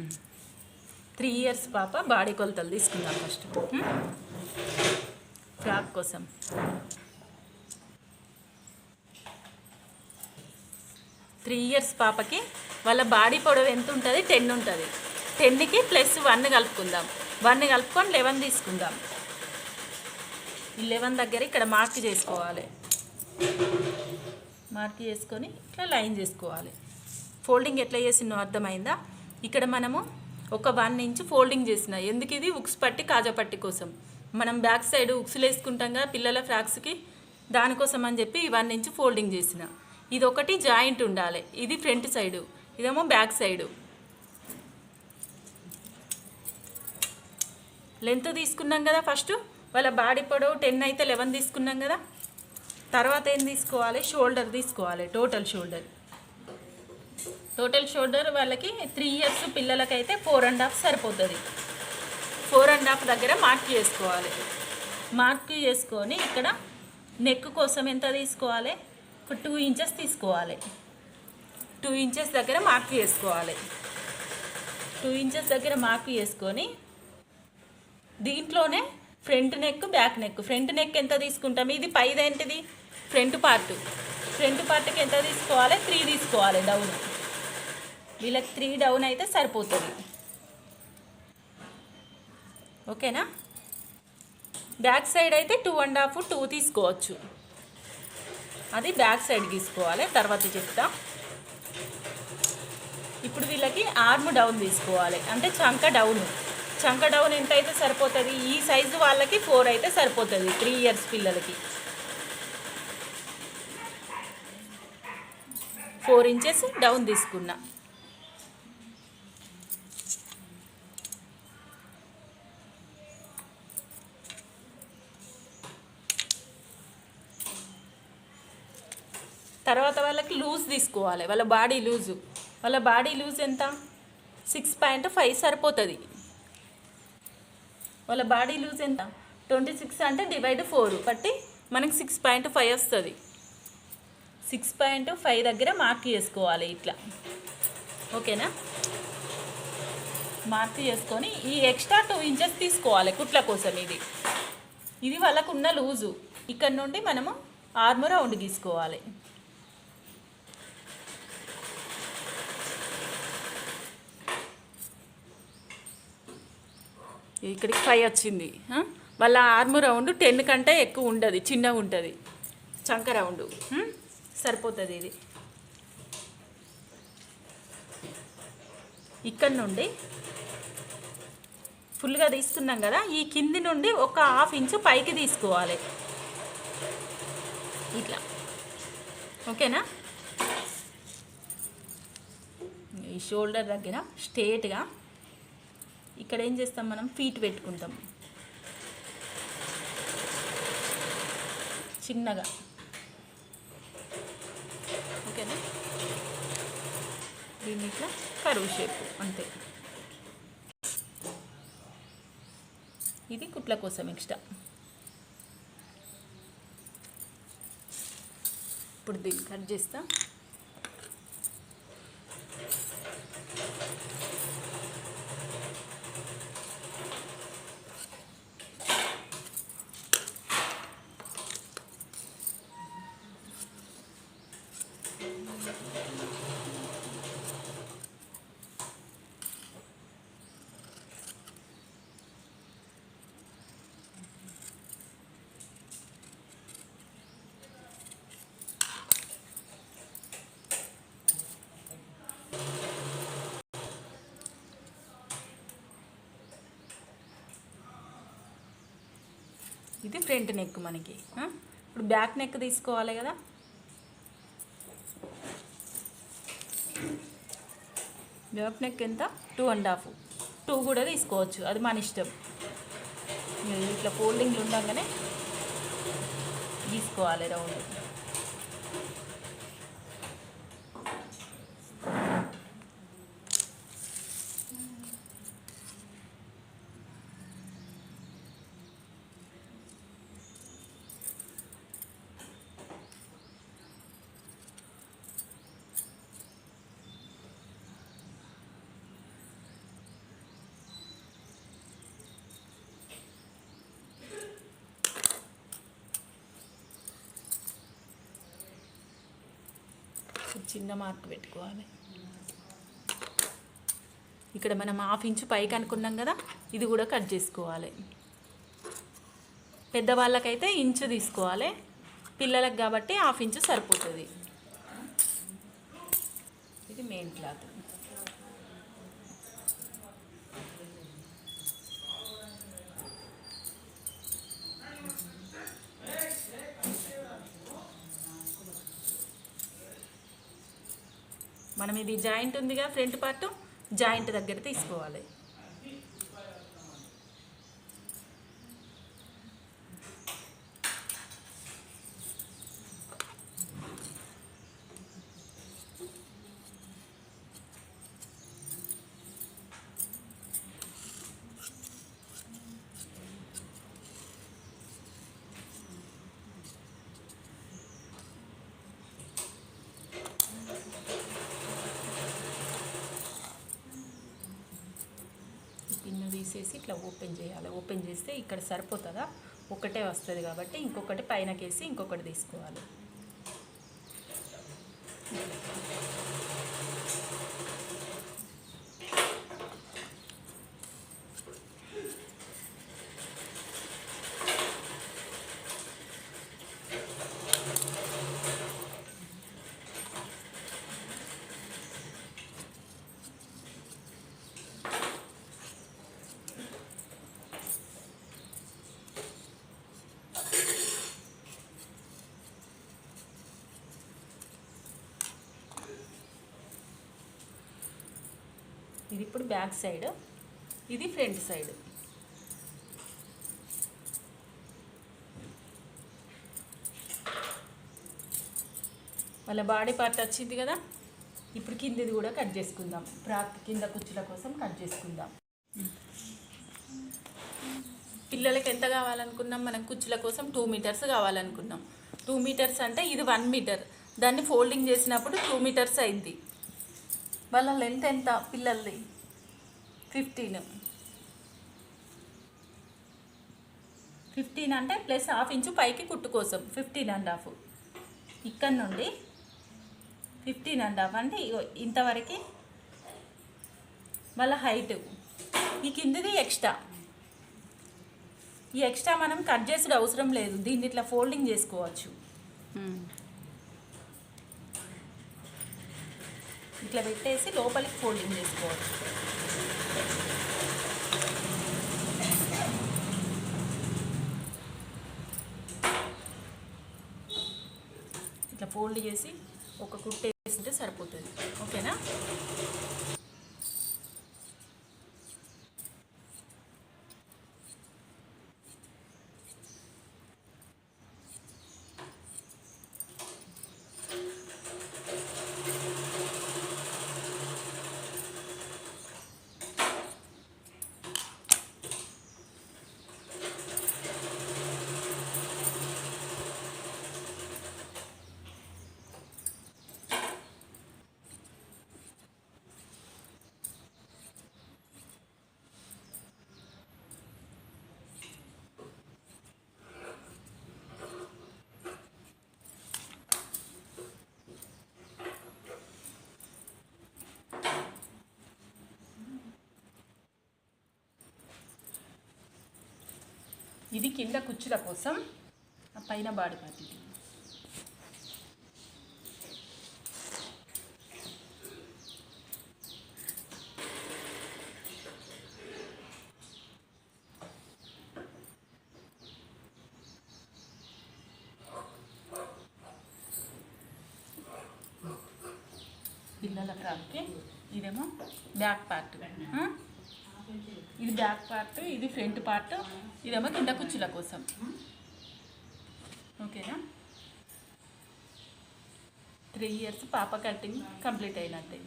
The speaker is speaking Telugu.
Hmm. త్రీ ఇయర్స్ పాప బాడీ కొలతలు తీసుకుందాం ఫస్ట్ ఫ్రాక్ కోసం. త్రీ ఇయర్స్ పాపకి వాళ్ళ బాడీ పొడవు ఎంత ఉంటుంది? టెన్ ఉంటుంది. టెన్కి ప్లస్ వన్ కలుపుకుందాం. వన్ కలుపుకొని లెవెన్ తీసుకుందాం. ఈ లెవెన్ దగ్గర ఇక్కడ మార్క్ చేసుకోవాలి. మార్క్ చేసుకొని ఇట్లా లైన్ చేసుకోవాలి. ఫోల్డింగ్ ఎట్లా చేసినో అర్థమైందా? ఇక్కడ మనము ఒక వన్ ఇంచ్ ఫోల్డింగ్ చేసిన. ఎందుకు ఇది? ఉక్స్ పట్టి కాజా పట్టి కోసం. మనం బ్యాక్ సైడ్ ఉక్సులు వేసుకుంటాం కదా పిల్లల ఫ్రాక్స్కి దానికోసం అని చెప్పి ఈ వన్ ఇంచ్ ఫోల్డింగ్ చేసిన. ఇది ఒకటి జాయింట్ ఉండాలి. ఇది ఫ్రంట్ సైడు ఇదేమో బ్యాక్ సైడు లెంత్ తీసుకున్నాం కదా ఫస్ట్ వాళ్ళ బాడీ పొడవు టెన్ అయితే లెవెన్ తీసుకున్నాం కదా. తర్వాత ఏం తీసుకోవాలి? షోల్డర్ తీసుకోవాలి. టోటల్ షోల్డర్ టోటల్ షోల్డర్ వాళ్ళకి త్రీ ఇయర్స్ పిల్లలకైతే ఫోర్ అండ్ హాఫ్ సరిపోతుంది. ఫోర్ అండ్ హాఫ్ దగ్గర మార్క్ చేసుకోవాలి. మార్క్ చేసుకొని ఇక్కడ నెక్ కోసం ఎంత తీసుకోవాలి? ఒక టూ ఇంచెస్ తీసుకోవాలి. టూ ఇంచెస్ దగ్గర మార్క్ చేసుకోవాలి. టూ ఇంచెస్ దగ్గర మార్క్ చేసుకొని దీంట్లోనే front neck back neck. Front neck ఎంత తీసుకుంటాం? ఇది పైదేంటిది? Front part. ఫ్రంట్ పార్ట్కి ఎంత తీసుకోవాలి? త్రీ తీసుకోవాలి డౌన్. వీళ్ళకి త్రీ డౌన్ అయితే సరిపోతుంది. ఓకేనా? బ్యాక్ సైడ్ అయితే టూ అండ్ హాఫ్ టూ తీసుకోవచ్చు. అది బ్యాక్ సైడ్ తీసుకోవాలి తర్వాత చెప్తా. ఇప్పుడు వీళ్ళకి ఆర్మ్ డౌన్ తీసుకోవాలి అంటే చంక డౌన్. చంక డౌన్ ఎంత అయితే సరిపోతుంది? ఈ సైజు వాళ్ళకి ఫోర్ అయితే సరిపోతుంది త్రీ ఇయర్స్ పిల్లలకి. ఫోర్ ఇంచెస్ డౌన్ తీసుకున్నా. తర్వాత వాళ్ళకి లూజ్ తీసుకోవాలి. వాళ్ళ బాడీ లూజు. వాళ్ళ బాడీ లూజ్ ఎంత? సిక్స్ పాయింట్ ఫైవ్ సరిపోతుంది. వాళ్ళ బాడీ లూజ్ ఎంత? ట్వంటీ సిక్స్ అంటే డివైడ్ ఫోర్ బట్టి మనకి సిక్స్ పాయింట్ ఫైవ్ వస్తుంది. సిక్స్ పాయింట్ ఫైవ్ దగ్గర మార్క్ చేసుకోవాలి ఇట్లా. ఓకేనా? మార్క్ చేసుకొని ఈ ఎక్స్ట్రా టూ ఇంచెస్ తీసుకోవాలి కుట్ల కోసం ఇది. ఇది వాళ్ళకున్న లూజు. ఇక్కడ నుండి మనము ఆర్మ్ రౌండ్ గీసుకోవాలి. ఇక్కడికి ఫైవ్ వచ్చింది మళ్ళీ వాళ్ళ ఆర్మ్ రౌండ్ టెన్ కంటే ఎక్కువ ఉండదు చిన్నగా ఉంటుంది. చంక రౌండ్ సరిపోతుంది ఇది. ఇక్కడ నుండి ఫుల్గా తీస్తున్నాం కదా ఈ కింది నుండి ఒక హాఫ్ ఇంచు పైకి తీసుకోవాలి. ఇట్లా. ఓకేనా? ఈ షోల్డర్ దగ్గర స్ట్రేట్గా ఇక్కడ ఏం చేస్తాం మనం? ఫీట్ పెట్టుకుంటాం. చిన్నగా. ఓకేనా? దీన్ని ఇట్లా కరువు షేప్ అంతే. ఇది కుట్ల కోసం ఎక్స్ట్రా ఇప్పుడు దీన్ని కట్ చేస్తా. ఇది ఫ్రంట్ నెక్ మనకి ఇప్పుడు బ్యాక్ నెక్ తీసుకోవాలి కదా. బ్యాక్ నెక్ ఎంత? Two and half. టూ కూడా తీసుకోవచ్చు అది మన ఇష్టం. ఇట్లా ఫోల్డింగ్లు ఉండగానే తీసుకోవాలి రౌండ్. చిన్న మార్క్ పెట్టుకోవాలి. ఇక్కడ మనం హాఫ్ ఇంచు పైకి అనుకున్నాం కదా ఇది కూడా కట్ చేసుకోవాలి. పెద్దవాళ్ళకైతే ఇంచు తీసుకోవాలి పిల్లలకు కాబట్టి హాఫ్ ఇంచు సరిపోతుంది. ఇది మెయిన్ క్లాత్. మనం ఇది జాయింట్ ఉందిగా ఫ్రంట్ పార్ట్ జాయింట్ దగ్గర తీసుకోవాలి ఈ పిన్ను తీసేసి ఇట్లా ఓపెన్ చేయాలి. ఓపెన్ చేస్తే ఇక్కడ సరిపోతుందా? ఒకటే వస్తుంది కాబట్టి ఇంకొకటి పైనకేసి ఇంకొకటి తీసుకోవాలి. ఇది ఇప్పుడు బ్యాక్ సైడ్ ఇది ఫ్రంట్ సైడ్. వాళ్ళ బాడీ పార్ట్ వచ్చింది కదా ఇప్పుడు కిందిది కూడా కట్ చేసుకుందాం. ఫ్రాక్ కింద కుచ్చుల కోసం కట్ చేసుకుందాం. పిల్లలకి ఎంత కావాలనుకున్నాం? మనం కుచ్చుల కోసం టూ మీటర్స్ కావాలనుకున్నాం. టూ మీటర్స్ అంటే ఇది వన్ మీటర్. దాన్ని ఫోల్డింగ్ చేసినప్పుడు టూ మీటర్స్ అయింది. వాళ్ళ లెంత్ ఎంత? పిల్లలది. ఫిఫ్టీన్ ఫిఫ్టీన్ అంటే ప్లస్ హాఫ్ ఇంచు పైకి కుట్టు కోసం ఫిఫ్టీన్ అండ్ హాఫ్ ఇక్కడ నుండి ఫిఫ్టీన్ అండ్ హాఫ్ అంటే ఇంతవరకు వాళ్ళ హైట్ ఈ కిందిది ఎక్స్ట్రా ఈ ఎక్స్ట్రా మనం కట్ చేసుడు అవసరం లేదు. దీన్ని ఇట్లా ఫోల్డింగ్ చేసుకోవచ్చు. Hmm. ఇట్లా పెట్టేసి లోపలికి ఫోల్డింగ్ చేసుకోవచ్చు ఇట్లా ఫోల్డ్ చేసి ఒక కుట్టే వేసింటే సరిపోతుంది ఓకేనా ఇది కింద కుచ్చుల కోసం ఆ పైన బాడీ పార్ట్. ఇది పిల్లల ఫ్రాక్కి ఇదేమో బ్యాక్ పార్ట్ ఇది బ్యాక్ పార్ట్ ఇది ఫ్రంట్ పార్ట్ ఇదేమో కింద కుచ్చుల కోసం. ఓకేనా? త్రీ ఇయర్స్ పాప కటింగ్ కంప్లీట్ అయినట్టే.